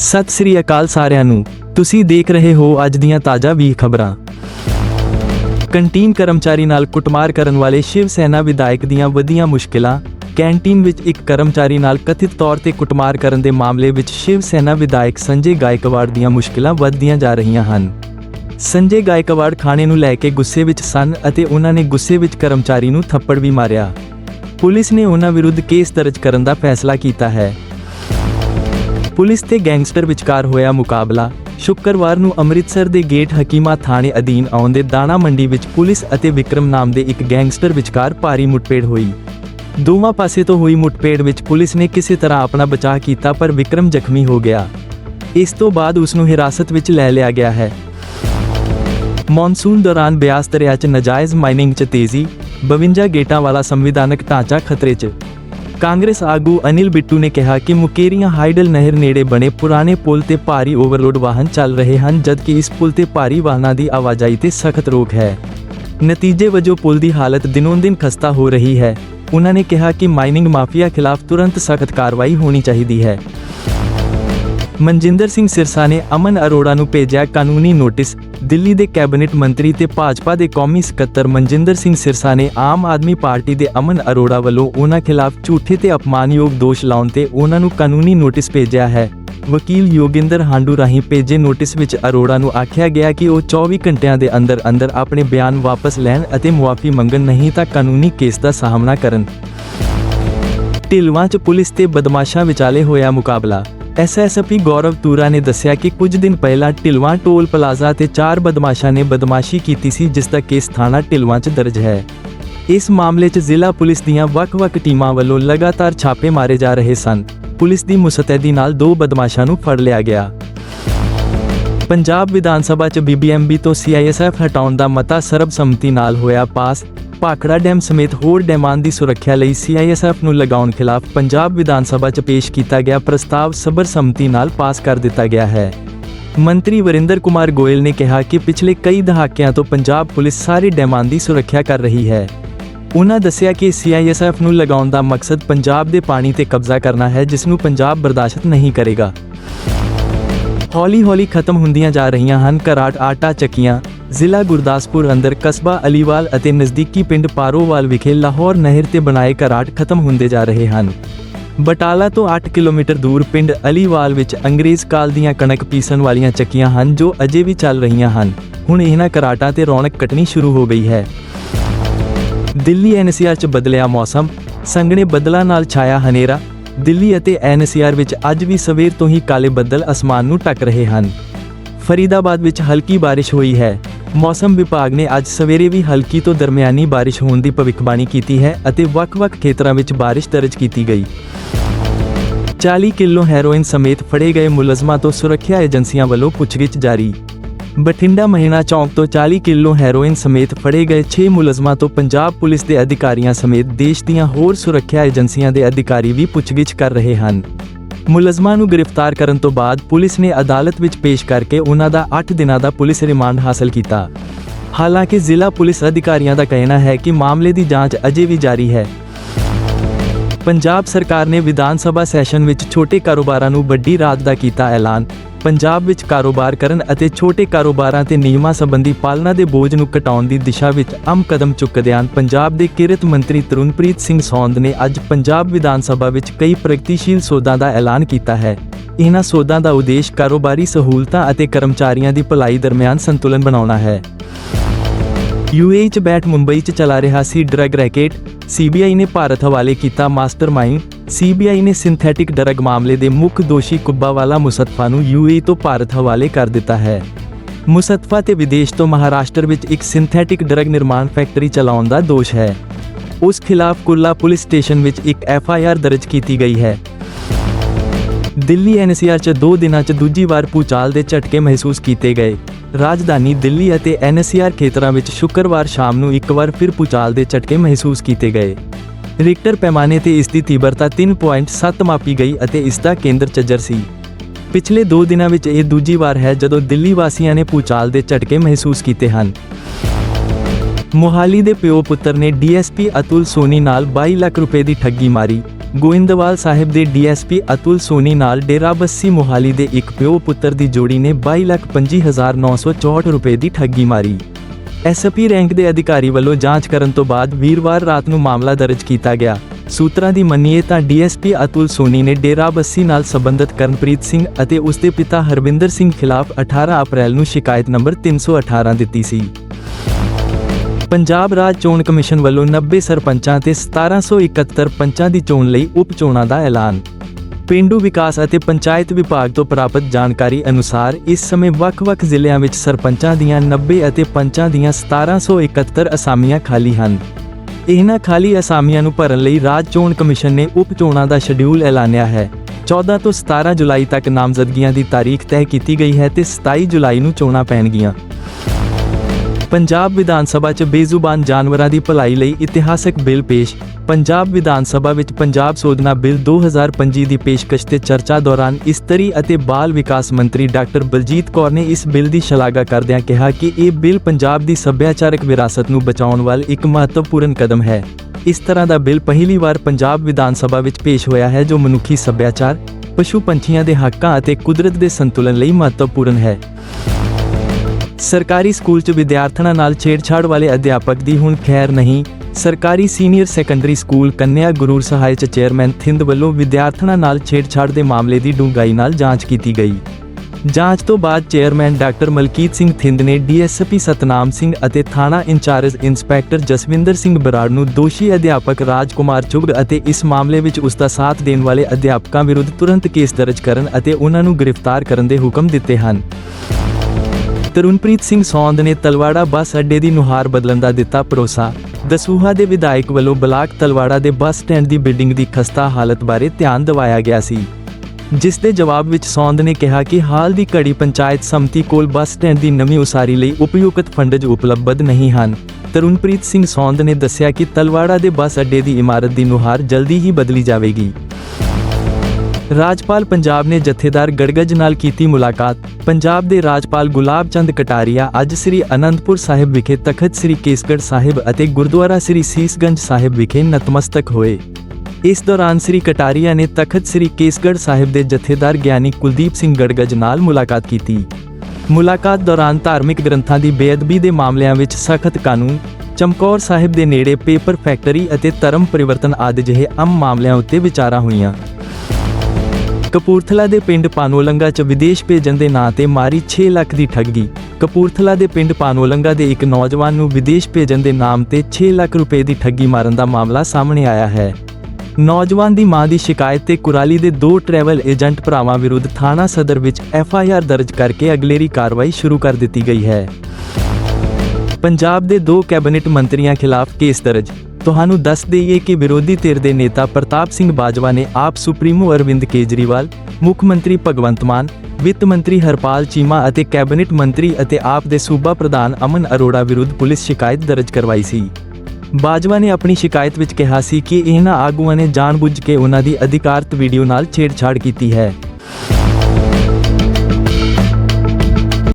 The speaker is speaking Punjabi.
ਸਤਿ ਸ੍ਰੀ ਅਕਾਲ ਸਾਰਿਆਂ ਨੂੰ। ਤੁਸੀਂ ਦੇਖ ਰਹੇ ਹੋ ਅੱਜ ਦੀਆਂ ਤਾਜ਼ਾ ਵੀ ਖਬਰਾਂ। ਕੰਟੀਨ ਕਰਮਚਾਰੀ ਨਾਲ ਕੁੱਟਮਾਰ ਕਰਨ ਵਾਲੇ ਸ਼ਿਵ ਸੈਨਾ ਵਿਧਾਇਕ ਦੀਆਂ ਵਧੀਆਂ ਮੁਸ਼ਕਿਲਾਂ, ਕੈਂਟੀਨ ਵਿੱਚ ਇੱਕ ਕਰਮਚਾਰੀ ਨਾਲ ਕਥਿਤ ਤੌਰ ਤੇ ਕੁੱਟਮਾਰ ਕਰਨ ਦੇ ਮਾਮਲੇ ਵਿੱਚ ਸ਼ਿਵ ਸੈਨਾ ਵਿਧਾਇਕ ਸੰਜੇ ਗਾਇਕਵਾੜ ਦੀਆਂ ਮੁਸ਼ਕਿਲਾਂ ਵੱਧਦੀਆਂ ਜਾ ਰਹੀਆਂ ਹਨ। ਸੰਜੇ ਗਾਇਕਵਾੜ ਖਾਣੇ ਨੂੰ ਲੈ ਕੇ ਗੁੱਸੇ ਵਿੱਚ ਸਨ ਅਤੇ ਉਹਨਾਂ ਨੇ ਗੁੱਸੇ ਵਿੱਚ ਕਰਮਚਾਰੀ ਨੂੰ ਥੱਪੜ ਵੀ ਮਾਰਿਆ। ਪੁਲਿਸ ਨੇ ਉਹਨਾਂ ਵਿਰੁੱਧ ਕੇਸ ਦਰਜ ਕਰਨ ਦਾ ਫੈਸਲਾ ਕੀਤਾ ਹੈ। ਪੁਲਿਸ ਤੇ ਗੈਂਗਸਟਰ ਵਿਚਕਾਰ ਹੋਇਆ ਮੁਕਾਬਲਾ। ਸ਼ੁੱਕਰਵਾਰ ਨੂੰ ਅੰਮ੍ਰਿਤਸਰ ਦੇ ਗੇਟ ਹਕੀਮਾ ਥਾਣੇ ਅਧੀਨ ਆਉਂਦੇ ਦਾਣਾ ਮੰਡੀ ਵਿੱਚ ਪੁਲਿਸ ਅਤੇ ਵਿਕਰਮ ਨਾਮ ਦੇ ਇੱਕ ਗੈਂਗਸਟਰ ਵਿਚਕਾਰ ਭਾਰੀ ਮੁੱਠਭੇੜ ਹੋਈ। ਦੋਵਾਂ ਪਾਸੇ ਤੋਂ ਹੋਈ ਮੁੱਠਭੇੜ ਵਿੱਚ ਪੁਲਿਸ ਨੇ ਕਿਸੇ ਤਰ੍ਹਾਂ ਆਪਣਾ ਬਚਾਅ ਕੀਤਾ ਪਰ ਵਿਕਰਮ ਜ਼ਖਮੀ ਹੋ ਗਿਆ। ਇਸ ਤੋਂ ਬਾਅਦ ਉਸ ਨੂੰ ਹਿਰਾਸਤ ਵਿੱਚ ਲੈ ਲਿਆ ਗਿਆ ਹੈ। ਮੌਨਸੂਨ ਦੌਰਾਨ ਬਿਆਸ ਦਰਿਆ 'ਚ ਨਜਾਇਜ਼ ਮਾਈਨਿੰਗ 'ਚ ਤੇਜ਼ੀ 52 ਗੇਟਾਂ ਵਾਲਾ ਸੰਵਿਧਾਨਕ ਢਾਂਚਾ ਖਤਰੇ 'ਚ। ਕਾਂਗਰਸ ਆਗੂ ਅਨਿਲ ਬਿੱਟੂ ਨੇ ਕਿਹਾ ਕਿ ਮੁਕੇਰੀਆਂ ਹਾਈਡਲ ਨਹਿਰ ਨੇੜੇ ਬਣੇ ਪੁਰਾਣੇ ਪੁਲ ਤੇ ਭਾਰੀ ਓਵਰਲੋਡ ਵਾਹਨ ਚੱਲ ਰਹੇ ਹਨ, ਜਦਕਿ ਇਸ ਪੁਲ ਤੇ ਭਾਰੀ ਵਾਹਨਾਂ ਦੀ ਆਵਾਜਾਈ ਤੇ ਸਖਤ ਰੋਕ ਹੈ। ਨਤੀਜੇ ਵਜੋਂ ਪੁਲ ਦੀ ਹਾਲਤ ਦਿਨੋਂ-ਦਿਨ ਖਸਤਾ ਹੋ ਰਹੀ ਹੈ। ਉਹਨਾਂ ਨੇ ਕਿਹਾ ਕਿ ਮਾਈਨਿੰਗ ਮਾਫੀਆ ਖਿਲਾਫ ਤੁਰੰਤ ਸਖਤ ਕਾਰਵਾਈ ਹੋਣੀ ਚਾਹੀਦੀ ਹੈ। ਮਨਜਿੰਦਰ ਸਿੰਘ ਸਿਰਸਾ ਨੇ ਅਮਨ ਅਰੋੜਾ ਨੂੰ ਭੇਜਿਆ ਕਾਨੂੰਨੀ ਨੋਟਿਸ। ਦਿੱਲੀ ਦੇ ਕੈਬਨਿਟ ਮੰਤਰੀ ਤੇ ਭਾਜਪਾ ਦੇ ਕੌਮੀ ਸਕੱਤਰ ਮਨਜਿੰਦਰ ਸਿੰਘ ਸਿਰਸਾ ਨੇ ਆਮ ਆਦਮੀ ਪਾਰਟੀ ਦੇ ਅਮਨ ਅਰੋੜਾ ਵੱਲੋਂ ਉਹਨਾਂ ਖਿਲਾਫ ਝੂਠੇ ਤੇ ਅਪਮਾਨਯੋਗ ਦੋਸ਼ ਲਾਉਣ ਤੇ ਉਹਨਾਂ ਨੂੰ ਕਾਨੂੰਨੀ ਨੋਟਿਸ ਭੇਜਿਆ ਹੈ। ਵਕੀਲ ਯੋਗਿੰਦਰ ਹਾਂਡੂ ਰਾਹੀਂ ਭੇਜੇ ਨੋਟਿਸ ਵਿੱਚ ਅਰੋੜਾ ਨੂੰ ਆਖਿਆ ਗਿਆ ਕਿ ਉਹ 24 ਘੰਟਿਆਂ ਦੇ ਅੰਦਰ ਅੰਦਰ ਆਪਣੇ ਬਿਆਨ ਵਾਪਸ ਲੈਣ ਅਤੇ ਮੁਆਫੀ ਮੰਗਣ ਨਹੀਂ ਤਾਂ ਕਾਨੂੰਨੀ ਕੇਸ ਦਾ ਸਾਹਮਣਾ ਕਰਨ। ਢਿਲਵਾਂ 'ਚ ਪੁਲਿਸ ਤੇ ਬਦਮਾਸ਼ਾਂ ਵਿਚਾਲੇ ਹੋਇਆ ਮੁਕਾਬਲਾ ਐਸਐਸਪੀ ਗੌਰਵ ਤੂਰਾ ਨੇ ਦੱਸਿਆ ਕਿ ਕੁਝ ਦਿਨ ਪਹਿਲਾਂ ਢਿਲਵਾਂ ਟੋਲ ਪਲਾਜ਼ਾ ਤੇ ਚਾਰ ਬਦਮਾਸ਼ਾਂ ਨੇ ਬਦਮਾਸ਼ੀ ਕੀਤੀ ਸੀ, ਜਿਸ ਦਾ ਕੇਸ ਥਾਣਾ ਢਿਲਵਾਂ 'ਚ ਦਰਜ ਹੈ। ਇਸ ਮਾਮਲੇ 'ਚ ਜ਼ਿਲ੍ਹਾ ਪੁਲਿਸ ਦੀਆਂ ਵੱਖ-ਵੱਖ ਟੀਮਾਂ ਵੱਲੋਂ ਲਗਾਤਾਰ ਛਾਪੇ ਮਾਰੇ ਜਾ ਰਹੇ ਸਨ। ਪੁਲਿਸ ਦੀ ਮੁਸਤੈਦੀ ਨਾਲ ਦੋ ਬਦਮਾਸ਼ਾਂ ਨੂੰ ਫੜ ਲਿਆ ਗਿਆ। ਪੰਜਾਬ ਵਿਧਾਨ ਸਭਾ 'ਚ ਬੀਬੀਐਮਬੀ ਤੋਂ ਸੀਆਈਐਸਐਫ ਹਟਾਉਣ ਦਾ ਮਤਾ ਸਰਬਸੰਮਤੀ ਨਾਲ ਹੋਇਆ ਪਾਸ। ਭਾਖੜਾ ਡੈਮ ਸਮੇਤ ਹੋਰ ਡੈਮਾਂ ਦੀ ਸੁਰੱਖਿਆ ਲਈ ਸੀਆਈਐਸਐਫ ਨੂੰ ਲਗਾਉਣ ਖਿਲਾਫ ਪੰਜਾਬ ਵਿਧਾਨ ਸਭਾ 'ਚ ਪੇਸ਼ ਕੀਤਾ ਗਿਆ ਪ੍ਰਸਤਾਵ ਸਰਬਸੰਮਤੀ ਨਾਲ ਪਾਸ ਕਰ ਦਿੱਤਾ ਗਿਆ ਹੈ। ਮੰਤਰੀ ਵਰਿੰਦਰ ਕੁਮਾਰ ਗੋਇਲ ਨੇ ਕਿਹਾ ਕਿ ਪਿਛਲੇ ਕਈ ਦਹਾਕਿਆਂ ਤੋਂ ਪੰਜਾਬ ਪੁਲਿਸ ਸਾਰੇ ਡੈਮਾਂ ਦੀ ਸੁਰੱਖਿਆ ਕਰ ਰਹੀ ਹੈ। ਉਹਨਾਂ ਦੱਸਿਆ ਕਿ ਸੀਆਈਐਸਐਫ ਨੂੰ ਲਗਾਉਣ ਦਾ ਮਕਸਦ ਪੰਜਾਬ ਦੇ ਪਾਣੀ ਤੇ ਕਬਜ਼ਾ ਕਰਨਾ ਹੈ, ਜਿਸ ਨੂੰ ਪੰਜਾਬ ਬਰਦਾਸ਼ਤ ਨਹੀਂ ਕਰੇਗਾ। ਹੌਲੀ-ਹੌਲੀ ਖਤਮ ਹੁੰਦੀਆਂ ਜਾ ਰਹੀਆਂ ਹਨ ਘਰਾਟ ਆਟਾ ਚੱਕੀਆਂ। ਜ਼ਿਲ੍ਹਾ ਗੁਰਦਾਸਪੁਰ ਅੰਦਰ ਕਸਬਾ ਅਲੀਵਾਲ ਅਤੇ ਨਜ਼ਦੀਕੀ ਪਿੰਡ ਪਾਰੋਵਾਲ ਵਿਖੇ ਲਾਹੌਰ ਨਹਿਰ ਤੇ ਬਣਾਏ ਘਰਾਟ ਖਤਮ ਹੁੰਦੇ ਜਾ ਰਹੇ ਹਨ। ਬਟਾਲਾ ਤੋਂ 8 ਕਿਲੋਮੀਟਰ ਦੂਰ ਪਿੰਡ ਅਲੀਵਾਲ ਵਿੱਚ ਅੰਗਰੇਜ਼ ਕਾਲ ਦੀਆਂ ਕਣਕ ਪੀਸਣ ਵਾਲੀਆਂ ਚੱਕੀਆਂ ਹਨ ਜੋ ਅਜੇ ਵੀ ਚੱਲ ਰਹੀਆਂ ਹਨ। ਹੁਣ ਇਹਨਾਂ ਕਰਾਟਾਂ ਤੇ ਰੌਣਕ ਕੱਟਣੀ ਸ਼ੁਰੂ ਹੋ ਗਈ ਹੈ। ਦਿੱਲੀ ਐਨਸੀਆਰ 'ਚ ਬਦਲਿਆ ਮੌਸਮ, ਸੰਘਣੇ ਬੱਦਲਾਂ ਨਾਲ ਛਾਇਆ ਹਨੇਰਾ, ਦਿੱਲੀ ਅਤੇ ਐਨਸੀਆਰ ਵਿੱਚ ਅੱਜ ਵੀ ਸਵੇਰ ਤੋਂ ਹੀ ਕਾਲੇ ਬੱਦਲ ਅਸਮਾਨ ਨੂੰ ਢੱਕ ਰਹੇ ਹਨ। ਫਰੀਦਾਬਾਦ ਵਿੱਚ ਹਲਕੀ ਬਾਰਿਸ਼ ਹੋਈ ਹੈ। ਮੌਸਮ ਵਿਭਾਗ ਨੇ ਅੱਜ ਸਵੇਰੇ ਵੀ ਹਲਕੀ ਤੋਂ ਦਰਮਿਆਨੀ ਬਾਰਿਸ਼ ਹੋਣ ਦੀ ਭਵਿੱਖਬਾਣੀ ਕੀਤੀ ਹੈ ਅਤੇ ਵੱਖ-ਵੱਖ ਖੇਤਰਾਂ ਵਿੱਚ ਬਾਰਿਸ਼ ਦਰਜ ਕੀਤੀ ਗਈ। 40 ਕਿਲੋ ਹੈਰੋਇਨ ਸਮੇਤ ਫੜੇ ਗਏ ਮੁਲਜ਼ਮਾਂ ਤੋਂ ਸੁਰੱਖਿਆ ਏਜੰਸੀਆਂ ਵੱਲੋਂ ਪੁੱਛਗਿੱਛ ਜਾਰੀ। ਬਠਿੰਡਾ ਮਹਿਣਾ ਚੌਂਕ ਤੋਂ 40 ਕਿਲੋ ਹੈਰੋਇਨ ਸਮੇਤ ਫੜੇ ਗਏ 6 ਮੁਲਜ਼ਮਾਂ ਤੋਂ ਪੰਜਾਬ ਪੁਲਿਸ ਦੇ ਅਧਿਕਾਰੀਆਂ ਸਮੇਤ ਦੇਸ਼ ਦੀਆਂ ਹੋਰ ਸੁਰੱਖਿਆ ਏਜੰਸੀਆਂ ਦੇ ਅਧਿਕਾਰੀ ਵੀ ਪੁੱਛਗਿੱਛ ਕਰ ਰਹੇ ਹਨ। ਮੁਲਜ਼ਮਾਂ ਨੂੰ ਗ੍ਰਿਫਤਾਰ ਕਰਨ ਤੋਂ ਬਾਅਦ ਪੁਲਿਸ ਨੇ ਅਦਾਲਤ ਵਿੱਚ ਪੇਸ਼ ਕਰਕੇ ਉਹਨਾਂ ਦਾ 8 ਦਿਨਾਂ ਦਾ ਪੁਲਿਸ ਰਿਮਾਂਡ ਹਾਸਲ ਕੀਤਾ। ਹਾਲਾਂਕਿ ਜ਼ਿਲ੍ਹਾ ਪੁਲਿਸ ਅਧਿਕਾਰੀਆਂ ਦਾ ਕਹਿਣਾ ਹੈ ਕਿ ਮਾਮਲੇ ਦੀ ਜਾਂਚ ਅਜੇ ਵੀ ਜਾਰੀ ਹੈ। ਪੰਜਾਬ ਸਰਕਾਰ ਨੇ ਵਿਧਾਨ ਸਭਾ ਸੈਸ਼ਨ ਵਿੱਚ ਛੋਟੇ ਕਾਰੋਬਾਰਾਂ ਨੂੰ ਵੱਡੀ ਰਾਤ ਦਾ ਕੀਤਾ ਐਲਾਨ। ਪੰਜਾਬ ਵਿੱਚ ਕਾਰੋਬਾਰ ਕਰਨ ਅਤੇ ਛੋਟੇ ਕਾਰੋਬਾਰਾਂ ਤੇ ਨਿਯਮਾਂ ਸੰਬੰਧੀ ਪਾਲਣਾ ਦੇ ਬੋਝ ਨੂੰ ਘਟਾਉਣ ਦੀ ਦਿਸ਼ਾ ਵਿੱਚ ਅਮ ਕਦਮ ਚੁੱਕਦਿਆਂ ਪੰਜਾਬ ਦੇ ਕਿਰਤ ਮੰਤਰੀ ਤਰੁਣਪ੍ਰੀਤ ਸਿੰਘ ਸੌਂਦ ਨੇ ਅੱਜ ਪੰਜਾਬ ਵਿਧਾਨ ਸਭਾ ਵਿੱਚ ਕਈ ਪ੍ਰਗਤੀਸ਼ੀਲ ਸੋਧਾਂ ਦਾ ਐਲਾਨ ਕੀਤਾ ਹੈ। ਇਹਨਾਂ ਸੋਧਾਂ ਦਾ ਉਦੇਸ਼ ਕਾਰੋਬਾਰੀ ਸਹੂਲਤਾਂ ਅਤੇ ਕਰਮਚਾਰੀਆਂ ਦੀ ਭਲਾਈ ਦਰਮਿਆਨ ਸੰਤੁਲਨ ਬਣਾਉਣਾ ਹੈ। ਯੂਏਈ ਚ ਬੈਠ ਮੁੰਬਈ ਚ ਚਲਾ ਰਿਹਾ ਸੀ ਡਰੱਗ ਰੈਕੇਟ। ਸੀਬੀਆਈ ਨੇ ਭਾਰਤ ਹਵਾਲੇ ਕੀਤਾ ਮਾਸਟਰਮਾਈਂਡ। ਸੀਬੀਆਈ ਨੇ ਸਿੰਥੈਟਿਕ ਡਰੱਗ ਮਾਮਲੇ ਦੇ ਮੁੱਖ ਦੋਸ਼ੀ ਕੁੱਬਾਵਾਲਾ ਮੁਸਤਫਾ ਨੂੰ ਯੂਏਈ ਤੋਂ ਭਾਰਤ ਹਵਾਲੇ ਕਰ ਦਿੱਤਾ ਹੈ। ਮੁਸਤਫਾ ਤੇ ਵਿਦੇਸ਼ ਤੋਂ ਮਹਾਰਾਸ਼ਟਰ ਵਿੱਚ ਇੱਕ ਸਿੰਥੈਟਿਕ ਡਰੱਗ ਨਿਰਮਾਣ ਫੈਕਟਰੀ ਚਲਾਉਣ ਦਾ ਦੋਸ਼ ਹੈ। ਉਸ ਖਿਲਾਫ ਕੁੱਲਾ ਪੁਲਿਸ ਸਟੇਸ਼ਨ ਵਿੱਚ ਇੱਕ ਐਫ ਆਈ ਆਰ ਦਰਜ ਕੀਤੀ ਗਈ ਹੈ। ਦਿੱਲੀ ਐਨਸੀਆਰ 'ਚ ਦੋ ਦਿਨਾਂ 'ਚ ਦੂਜੀ ਵਾਰ ਭੂਚਾਲ ਦੇ ਝਟਕੇ ਮਹਿਸੂਸ ਕੀਤੇ ਗਏ। ਰਾਜਧਾਨੀ ਦਿੱਲੀ ਅਤੇ ਐਨਸੀਆਰ ਖੇਤਰਾਂ ਵਿੱਚ ਸ਼ੁੱਕਰਵਾਰ ਸ਼ਾਮ ਨੂੰ ਇੱਕ ਵਾਰ ਫਿਰ ਭੂਚਾਲ ਦੇ ਝਟਕੇ ਮਹਿਸੂਸ ਕੀਤੇ ਗਏ। ਰਿਕਟਰ ਪੈਮਾਨੇ ਤੇ ਇਸ ਦੀ ਤੀਬਰਤਾ 3.7 ਮਾਪੀ ਗਈ ਅਤੇ ਇਸ ਦਾ ਕੇਂਦਰ ਚੱਜਰ ਸੀ। ਪਿਛਲੇ 2 ਦਿਨਾਂ ਵਿੱਚ ਇਹ ਦੂਜੀ ਵਾਰ ਹੈ ਜਦੋਂ ਦਿੱਲੀ ਵਾਸੀਆਂ ਨੇ ਭੂਚਾਲ ਦੇ ਝਟਕੇ ਮਹਿਸੂਸ ਕੀਤੇ ਹਨ। ਮੋਹਾਲੀ ਦੇ ਪਿਓ ਪੁੱਤਰ ਨੇ ਡੀਐਸਪੀ ਅਤੁਲ ਸੋਨੀ ਨਾਲ 22 ਲੱਖ ਰੁਪਏ ਦੀ ਠੱਗੀ ਮਾਰੀ। ਗੋਇੰਦਵਾਲ ਸਾਹਿਬ ਦੇ ਡੀਐਸਪੀ ਅਤੁਲ ਸੋਨੀ ਨਾਲ ਡੇਰਾ ਬੱਸੀ ਮੋਹਾਲੀ ਦੇ ਇੱਕ ਪਿਓ ਪੁੱਤਰ ਦੀ ਜੋੜੀ ਨੇ 22,25,964 ਰੁਪਏ ਦੀ ਠੱਗੀ ਮਾਰੀ। ਐਸਪੀ ਰੈਂਕ ਦੇ ਅਧਿਕਾਰੀ ਵੱਲੋਂ ਜਾਂਚ ਕਰਨ ਤੋਂ ਬਾਅਦ ਵੀਰਵਾਰ ਰਾਤ ਨੂੰ ਮਾਮਲਾ ਦਰਜ ਕੀਤਾ ਗਿਆ। ਸੂਤਰਾਂ ਦੀ ਮੰਨੀਏ ਤਾਂ ਡੀਐਸਪੀ ਅਤੁਲ ਸੋਨੀ ਨੇ ਡੇਰਾ ਬੱਸੀ ਨਾਲ ਸੰਬੰਧਿਤ ਕਰਨਪ੍ਰੀਤ ਸਿੰਘ ਅਤੇ ਉਸ ਦੇ ਪਿਤਾ ਹਰਵਿੰਦਰ ਸਿੰਘ ਖਿਲਾਫ 18 ਅਪ੍ਰੈਲ ਨੂੰ ਸ਼ਿਕਾਇਤ ਨੰਬਰ 318 ਦਿੱਤੀ ਸੀ। ਪੰਜਾਬ ਰਾਜ ਚੋਣ ਕਮਿਸ਼ਨ ਵੱਲੋਂ 90 ਸਰਪੰਚਾਂ ਤੇ 1771 ਪੰਚਾਂ ਦੀ ਚੋਣ ਲਈ ਉਪ ਚੋਣਾਂ ਦਾ ਐਲਾਨ। ਪਿੰਡੂ ਵਿਕਾਸ ਅਤੇ ਪੰਚਾਇਤ ਵਿਭਾਗ ਤੋਂ ਪ੍ਰਾਪਤ ਜਾਣਕਾਰੀ ਅਨੁਸਾਰ ਇਸ ਸਮੇਂ ਵੱਖ-ਵੱਖ ਜ਼ਿਲ੍ਹਿਆਂ ਵਿੱਚ ਸਰਪੰਚਾਂ ਦੀਆਂ 90 ਅਤੇ ਪੰਚਾਂ ਦੀਆਂ 1771 ਅਸਾਮੀਆਂ ਖਾਲੀ ਹਨ। ਇਹਨਾਂ ਖਾਲੀ ਅਸਾਮੀਆਂ ਨੂੰ ਭਰਨ ਲਈ ਰਾਜ ਚੋਣ ਕਮਿਸ਼ਨ ਨੇ ਉਪ ਚੋਣਾਂ ਦਾ ਸ਼ਡਿਊਲ ਐਲਾਨਿਆ ਹੈ। 14 ਤੋਂ 17 ਜੁਲਾਈ ਤੱਕ ਨਾਮਜ਼ਦਗੀਆਂ ਦੀ ਤਾਰੀਖ ਤੈਅ ਕੀਤੀ ਗਈ ਹੈ ਤੇ 27 ਜੁਲਾਈ ਨੂੰ ਚੋਣਾਂ ਪੈਣਗੀਆਂ। ਪੰਜਾਬ ਵਿਧਾਨ ਸਭਾ 'ਚ ਬੇਜ਼ੁਬਾਨ ਜਾਨਵਰਾਂ ਦੀ ਭਲਾਈ ਲਈ ਇਤਿਹਾਸਕ ਬਿੱਲ ਪੇਸ਼। ਪੰਜਾਬ ਵਿਧਾਨ ਸਭਾ ਵਿੱਚ ਪੰਜਾਬ ਸੋਧਨਾ ਬਿੱਲ 2025 ਦੀ ਪੇਸ਼ਕਸ਼ ਤੇ ਚਰਚਾ ਦੌਰਾਨ ਇਸਤਰੀ ਅਤੇ ਬਾਲ ਵਿਕਾਸ ਮੰਤਰੀ ਡਾਕਟਰ ਬਲਜੀਤ ਕੌਰ ਨੇ ਇਸ ਬਿੱਲ ਦੀ ਸ਼ਲਾਘਾ ਕਰਦਿਆਂ ਕਿਹਾ ਕਿ ਇਹ ਬਿੱਲ ਪੰਜਾਬ ਦੀ ਸੱਭਿਆਚਾਰਕ ਵਿਰਾਸਤ ਨੂੰ ਬਚਾਉਣ ਵੱਲ ਇੱਕ ਮਹੱਤਵਪੂਰਨ ਕਦਮ ਹੈ। ਇਸ ਤਰ੍ਹਾਂ ਦਾ ਬਿੱਲ ਪਹਿਲੀ ਵਾਰ ਪੰਜਾਬ ਵਿਧਾਨ ਸਭਾ ਵਿੱਚ ਪੇਸ਼ ਹੋਇਆ ਹੈ, ਜੋ ਮਨੁੱਖੀ ਸੱਭਿਆਚਾਰ, ਪਸ਼ੂ ਪੰਛੀਆਂ ਦੇ ਹੱਕਾਂ ਅਤੇ ਕੁਦਰਤ ਦੇ ਸੰਤੁਲਨ ਲਈ ਮਹੱਤਵਪੂਰਨ ਹੈ। ਸਰਕਾਰੀ ਸਕੂਲ 'ਚ ਵਿਦਿਆਰਥਣਾਂ ਨਾਲ ਛੇੜਛਾੜ ਵਾਲੇ ਅਧਿਆਪਕ ਦੀ ਹੁਣ ਖੈਰ ਨਹੀਂ। ਸਰਕਾਰੀ ਸੀਨੀਅਰ ਸੈਕੰਡਰੀ ਸਕੂਲ ਕੰਨਿਆ ਗੁਰੂਰ ਸਹਾਇ 'ਚ ਚੇਅਰਮੈਨ ਥਿੰਦ ਵੱਲੋਂ ਵਿਦਿਆਰਥਣਾਂ ਨਾਲ ਛੇੜਛਾੜ ਦੇ ਮਾਮਲੇ ਦੀ ਡੂੰਘਾਈ ਨਾਲ ਜਾਂਚ ਕੀਤੀ ਗਈ। ਜਾਂਚ ਤੋਂ ਬਾਅਦ ਚੇਅਰਮੈਨ ਡਾਕਟਰ ਮਲਕੀਤ ਸਿੰਘ ਥਿੰਦ ਨੇ ਡੀਐਸਪੀ ਸਤਨਾਮ ਸਿੰਘ ਅਤੇ ਥਾਣਾ ਇੰਚਾਰਜ ਇੰਸਪੈਕਟਰ ਜਸਵਿੰਦਰ ਸਿੰਘ ਬਰਾੜ ਨੂੰ ਦੋਸ਼ੀ ਅਧਿਆਪਕ ਰਾਜਕੁਮਾਰ ਚੁਗ ਅਤੇ ਇਸ ਮਾਮਲੇ ਵਿੱਚ ਉਸ ਦਾ ਸਾਥ ਦੇਣ ਵਾਲੇ ਅਧਿਆਪਕਾਂ ਵਿਰੁੱਧ ਤੁਰੰਤ ਕੇਸ ਦਰਜ ਕਰਨ ਅਤੇ ਉਹਨਾਂ ਨੂੰ ਗ੍ਰਿਫਤਾਰ ਕਰਨ ਦੇ ਹੁਕਮ ਦਿੱਤੇ ਹਨ। ਤਰੁਣਪ੍ਰੀਤ ਸਿੰਘ ਸੌਂਦ ਨੇ ਤਲਵਾੜਾ ਬੱਸ ਅੱਡੇ ਦੀ ਨੁਹਾਰ ਬਦਲਣ ਦਾ ਦਿੱਤਾ ਭਰੋਸਾ। ਦਸੂਹਾ ਦੇ ਵਿਧਾਇਕ ਵੱਲੋਂ ਬਲਾਕ ਤਲਵਾੜਾ ਦੇ ਬੱਸ ਸਟੈਂਡ ਦੀ ਬਿਲਡਿੰਗ ਦੀ ਖਸਤਾ ਹਾਲਤ ਬਾਰੇ ਧਿਆਨ ਦਿਵਾਇਆ ਗਿਆ ਸੀ। ਜਿਸ ਦੇ ਜਵਾਬ ਵਿੱਚ ਸੌਂਦ ਨੇ ਕਿਹਾ ਕਿ ਹਾਲ ਦੀ ਘੜੀ ਪੰਚਾਇਤ ਸਮਤੀ ਕੋਲ ਬੱਸ ਸਟੈਂਡ ਦੀ ਨਵੀਂ ਉਸਾਰੀ ਲਈ ਉਪਯੁਕਤ ਫੰਡਜ ਉਪਲਬਧ ਨਹੀਂ ਹਨ। ਤਰੁਣਪ੍ਰੀਤ ਸਿੰਘ ਸੌਂਦ ਨੇ ਦੱਸਿਆ ਕਿ ਤਲਵਾੜਾ ਦੇ ਬੱਸ ਅੱਡੇ ਦੀ ਇਮਾਰਤ ਦੀ ਨੁਹਾਰ ਜਲਦੀ ਹੀ ਬਦਲੀ ਜਾਵੇਗੀ। ਰਾਜਪਾਲ ਪੰਜਾਬ ਨੇ ਜਥੇਦਾਰ ਗੜਗੜ ਨਾਲ ਕੀਤੀ ਮੁਲਾਕਾਤ। ਪੰਜਾਬ ਦੇ ਰਾਜਪਾਲ ਗੁਲਾਬ ਚੰਦ ਕਟਾਰੀਆ ਅੱਜ ਸ੍ਰੀ ਅਨੰਦਪੁਰ ਸਾਹਿਬ ਵਿਖੇ ਤਖਤ ਸ੍ਰੀ ਕੇਸਗੜ੍ਹ ਸਾਹਿਬ ਅਤੇ ਗੁਰਦੁਆਰਾ ਸ੍ਰੀ ਸੀਸਗੰਜ ਸਾਹਿਬ ਵਿਖੇ ਨਤਮਸਤਕ ਹੋਏ। ਇਸ ਦੌਰਾਨ ਸ੍ਰੀ ਕਟਾਰੀਆ ਨੇ ਤਖਤ ਸ੍ਰੀ ਕੇਸਗੜ੍ਹ ਸਾਹਿਬ ਦੇ ਜਥੇਦਾਰ ਗਿਆਨੀ ਕੁਲਦੀਪ ਸਿੰਘ ਗੜਗੜ ਨਾਲ ਮੁਲਾਕਾਤ ਕੀਤੀ। ਮੁਲਾਕਾਤ ਦੌਰਾਨ ਧਾਰਮਿਕ ਗ੍ਰੰਥਾਂ ਦੀ ਬੇਅਦਬੀ ਦੇ ਮਾਮਲਿਆਂ ਵਿੱਚ ਸਖਤ ਕਾਨੂੰਨ, ਚਮਕੌਰ ਸਾਹਿਬ ਦੇ ਨੇੜੇ ਪੇਪਰ ਫੈਕਟਰੀ ਅਤੇ ਧਰਮ ਪਰਿਵਰਤਨ ਆਦਿ ਜਿਹੇ ਆਮ ਮਾਮਲਿਆਂ ਉੱਤੇ ਵਿਚਾਰਾਂ ਹੋਈਆਂ। ਕਪੂਰਥਲਾ ਦੇ ਪਿੰਡ ਪਾਨੋਲੰਗਾ 'ਚ ਵਿਦੇਸ਼ ਭੇਜਣ ਦੇ ਨਾਂ ਤੇ ਮਾਰੀ 6 ਲੱਖ ਦੀ ਠੱਗੀ। ਕਪੂਰਥਲਾ ਦੇ ਪਿੰਡ ਪਾਨੋਲੰਗਾ ਦੇ ਇੱਕ ਨੌਜਵਾਨ ਨੂੰ ਵਿਦੇਸ਼ ਭੇਜਣ ਦੇ ਨਾਮ ਤੇ 6 ਲੱਖ ਰੁਪਏ ਦੀ ਠੱਗੀ ਮਾਰਨ ਦਾ ਮਾਮਲਾ ਸਾਹਮਣੇ ਆਇਆ ਹੈ। ਨੌਜਵਾਨ ਦੀ ਮਾਂ ਦੀ ਸ਼ਿਕਾਇਤ ਤੇ ਕੁਰਾਲੀ ਦੇ ਦੋ ਟਰੈਵਲ ਏਜੰਟ ਭਰਾਵਾਂ ਵਿਰੁੱਧ ਥਾਣਾ ਸਦਰ ਵਿੱਚ ਐਫ ਆਈ ਆਰ ਦਰਜ ਕਰਕੇ ਅਗਲੇਰੀ ਕਾਰਵਾਈ ਸ਼ੁਰੂ ਕਰ ਦਿੱਤੀ ਗਈ ਹੈ। ਪੰਜਾਬ ਦੇ ਦੋ ਕੈਬਨਿਟ ਮੰਤਰੀਆਂ ਖਿਲਾਫ ਕੇਸ ਦਰਜ। ਤੁਹਾਨੂੰ ਦੱਸ ਦੇਈਏ ਕਿ ਵਿਰੋਧੀ ਧਿਰ ਦੇ ਨੇਤਾ ਪ੍ਰਤਾਪ ਸਿੰਘ ਬਾਜਵਾ ਨੇ ਆਪ ਸੁਪਰੀਮੋ ਅਰਵਿੰਦ ਕੇਜਰੀਵਾਲ, ਮੁੱਖ ਮੰਤਰੀ ਭਗਵੰਤ ਮਾਨ, ਵਿੱਤ ਮੰਤਰੀ ਹਰਪਾਲ ਚੀਮਾ ਅਤੇ ਕੈਬਨਿਟ ਮੰਤਰੀ ਅਤੇ ਆਪ ਦੇ ਸੂਬਾ ਪ੍ਰਧਾਨ ਅਮਨ ਅਰੋੜਾ ਵਿਰੁੱਧ ਪੁਲਿਸ ਸ਼ਿਕਾਇਤ ਦਰਜ ਕਰਵਾਈ ਸੀ। ਬਾਜਵਾ ਨੇ ਆਪਣੀ ਸ਼ਿਕਾਇਤ ਵਿੱਚ ਕਿਹਾ ਸੀ ਕਿ ਇਹਨਾਂ ਆਗੂਆਂ ਨੇ ਜਾਣਬੁੱਝ ਕੇ ਉਹਨਾਂ ਦੀ ਅਧਿਕਾਰਤ ਵੀਡੀਓ ਨਾਲ ਛੇੜਛਾੜ ਕੀਤੀ ਹੈ।